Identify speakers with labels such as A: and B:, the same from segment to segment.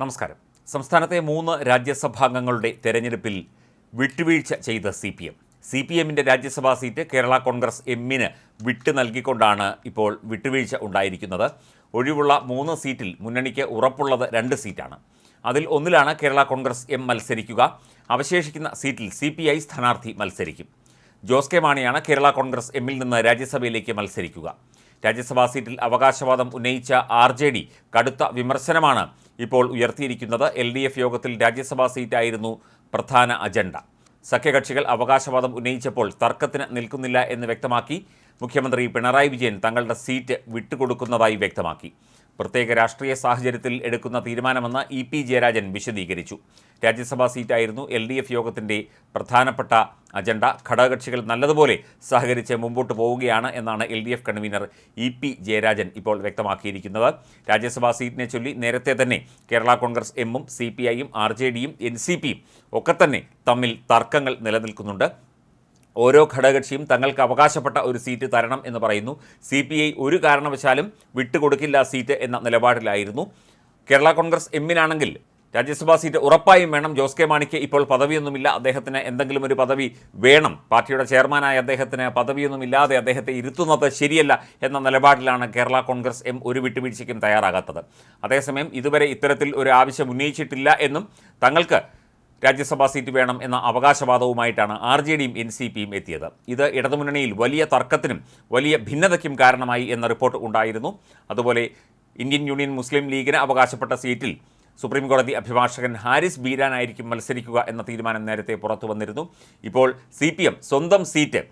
A: നമസ്കാരം. സംസ്ഥാനത്തെ മൂന്ന് രാജ്യസഭാംഗങ്ങളുടെ തെരഞ്ഞെടുപ്പിൽ വിട്ടുവീഴ്ച ചെയ്ത C P M C P എമ്മിന്റെ രാജ്യസഭാ സീറ്റ് കേരള കോൺഗ്രസ് എമ്മിന് വിട്ടു നൽകിക്കൊണ്ടാണ് ഇപ്പോൾ വിട്ടുവീഴ്ച ഉണ്ടായിരിക്കുന്നത്. ഒഴിവുള്ള മൂന്ന് സീറ്റിൽ മുന്നണിക്ക് ഉറപ്പുള്ളത് രണ്ട് സീറ്റാണ്. അതിൽ ഒന്നിലാണ് കേരള കോൺഗ്രസ് എം മത്സരിക്കുക. അവശേഷിക്കുന്ന സീറ്റിൽ സി പി ഐ സ്ഥാനാർത്ഥി മത്സരിക്കും. ജോസ് കെ മാണിയാണ് കേരള കോൺഗ്രസ് എമ്മിൽ നിന്ന് രാജ്യസഭയിലേക്ക് മത്സരിക്കുക. രാജ്യസഭാ സീറ്റിൽ അവകാശവാദം ഉന്നയിച്ച ആർ കടുത്ത വിമർശനമാണ് ഇപ്പോൾ ഉയർത്തിയിരിക്കുന്നത് എൽ ഡി എഫ് യോഗത്തിൽ രാജ്യസഭാ സീറ്റായിരുന്നു പ്രധാന അജണ്ട. സഖ്യകക്ഷികൾ അവകാശവാദം ഉന്നയിച്ചപ്പോൾ തർക്കത്തിന് നിൽക്കുന്നില്ല എന്ന് വ്യക്തമാക്കി മുഖ്യമന്ത്രി പിണറായി വിജയൻ തങ്ങളുടെ സീറ്റ് വിട്ടുകൊടുക്കുന്നതായി വ്യക്തമാക്കി. പ്രത്യേക രാഷ്ട്രീയ സാഹചര്യത്തിൽ എടുക്കുന്ന തീരുമാനമെന്ന് ഇ പി ജയരാജൻ വിശദീകരിച്ചു. രാജ്യസഭാ സീറ്റായിരുന്നു എൽ ഡി എഫ് യോഗത്തിന്റെ പ്രധാനപ്പെട്ട അജണ്ട. ഘടകകക്ഷികൾ നല്ലതുപോലെ സഹകരിച്ച് മുമ്പോട്ട് പോവുകയാണ് എന്നാണ് L D F convener E P Jayarajan ഇപ്പോൾ വ്യക്തമാക്കിയിരിക്കുന്നത്. രാജ്യസഭാ സീറ്റിനെ ചൊല്ലി നേരത്തെ തന്നെ കേരള കോൺഗ്രസ് എമ്മും സി പി ഐയും ആർ ജെ ഡിയും എൻ സി പിയും ഒക്കെ തന്നെ തമ്മിൽ തർക്കങ്ങൾ നിലനിൽക്കുന്നുണ്ട്. ഓരോ ഘടകകക്ഷിയും തങ്ങൾക്ക് അവകാശപ്പെട്ട ഒരു സീറ്റ് തരണം എന്ന് പറയുന്നു. സി പി ഐ ഒരു കാരണവശാലും വിട്ടുകൊടുക്കില്ല സീറ്റ് എന്ന നിലപാടിലായിരുന്നു. കേരള കോൺഗ്രസ് എമ്മിനാണെങ്കിൽ രാജ്യസഭാ സീറ്റ് ഉറപ്പായും വേണം. ജോസ് കെ മാണിക്ക് ഇപ്പോൾ പദവിയൊന്നുമില്ല. അദ്ദേഹത്തിന് എന്തെങ്കിലും ഒരു പദവി വേണം. പാർട്ടിയുടെ ചെയർമാനായ അദ്ദേഹത്തിന് പദവിയൊന്നുമില്ലാതെ അദ്ദേഹത്തെ ഇരുത്തുന്നത് ശരിയല്ല എന്ന നിലപാടിലാണ് കേരള കോൺഗ്രസ് എം ഒരു വിട്ടുവീഴ്ചയ്ക്കും തയ്യാറാകാത്തത്. അതേസമയം ഇതുവരെ ഇത്തരത്തിൽ ഒരു ആവശ്യം ഉന്നയിച്ചിട്ടില്ല എന്നും തങ്ങൾക്ക് രാജ്യസഭാ സീറ്റ് വേണം എന്ന അവകാശവാദവുമായിട്ടാണ് ആർ ജെ ഡിയും എൻ സി പിയും എത്തിയത്. ഇത് ഇടതുമുന്നണിയിൽ വലിയ തർക്കത്തിനും വലിയ ഭിന്നതയ്ക്കും കാരണമായി എന്ന റിപ്പോർട്ട് ഉണ്ടായിരുന്നു. അതുപോലെ ഇന്ത്യൻ യൂണിയൻ മുസ്ലിം ലീഗിന് അവകാശപ്പെട്ട സീറ്റിൽ സുപ്രീം കോടതി അഭിഭാഷകൻ ഹാരിസ് ബീരാനായിരിക്കും മത്സരിക്കുക എന്ന തീരുമാനം നേരത്തെ പുറത്തു വന്നിരുന്നു ഇപ്പോൾ സി സ്വന്തം സീറ്റ്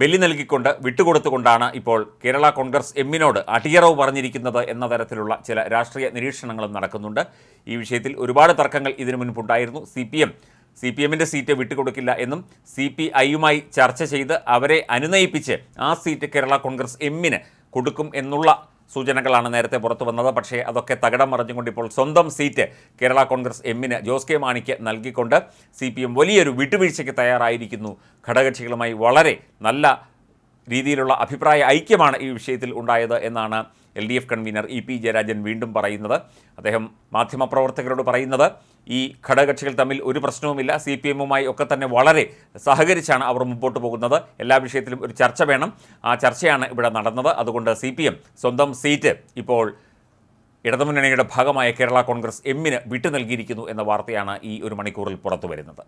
A: ബലി നൽകിക്കൊണ്ട് വിട്ടുകൊടുത്തുകൊണ്ടാണ് ഇപ്പോൾ കേരള കോൺഗ്രസ് എമ്മിനോട് അടിയറവ് പറഞ്ഞിരിക്കുന്നത് എന്ന തരത്തിലുള്ള ചില രാഷ്ട്രീയ നിരീക്ഷണങ്ങളും നടക്കുന്നുണ്ട്. ഈ വിഷയത്തിൽ ഒരുപാട് തർക്കങ്ങൾ ഇതിനു മുൻപുണ്ടായിരുന്നു. C P M C P എമ്മിന്റെ സീറ്റ് വിട്ടുകൊടുക്കില്ല എന്നും സി പി ഐയുമായി ചർച്ച ചെയ്ത് അവരെ അനുനയിപ്പിച്ച് ആ സീറ്റ് കേരള കോൺഗ്രസ് എമ്മിന് കൊടുക്കും എന്നുള്ള സൂചനകളാണ് നേരത്തെ പുറത്തു വന്നത്. പക്ഷേ അതൊക്കെ തകടം മറിഞ്ഞുകൊണ്ട് ഇപ്പോൾ സ്വന്തം സീറ്റ് കേരള കോൺഗ്രസ് എമ്മിന് ജോസ് കെ മാണിക്ക് നൽകിക്കൊണ്ട് സി വലിയൊരു വിട്ടുവീഴ്ചയ്ക്ക് തയ്യാറായിരിക്കുന്നു. ഘടകകക്ഷികളുമായി വളരെ നല്ല രീതിയിലുള്ള അഭിപ്രായ ഐക്യമാണ് ഈ വിഷയത്തിൽ ഉണ്ടായത് എന്നാണ് L D F convener E P Jayarajan വീണ്ടും പറയുന്നത്. അദ്ദേഹം മാധ്യമപ്രവർത്തകരോട് പറയുന്നത് ഈ ഘടകകക്ഷികൾ തമ്മിൽ ഒരു പ്രശ്നവുമില്ല സി പി എമ്മുമായി ഒക്കെ തന്നെ വളരെ സഹകരിച്ചാണ് അവർ മുമ്പോട്ട് പോകുന്നത്. എല്ലാ വിഷയത്തിലും ഒരു ചർച്ച വേണം. ആ ചർച്ചയാണ് ഇവിടെ നടന്നത്. അതുകൊണ്ട് സി പി എം സ്വന്തം സീറ്റ് ഇപ്പോൾ ഇടതുമുന്നണിയുടെ ഭാഗമായ കേരള കോൺഗ്രസ് എമ്മിന് വിട്ടു നൽകിയിരിക്കുന്നു എന്ന വാർത്തയാണ് ഈ ഒരു മണിക്കൂറിൽ പുറത്തു വരുന്നത്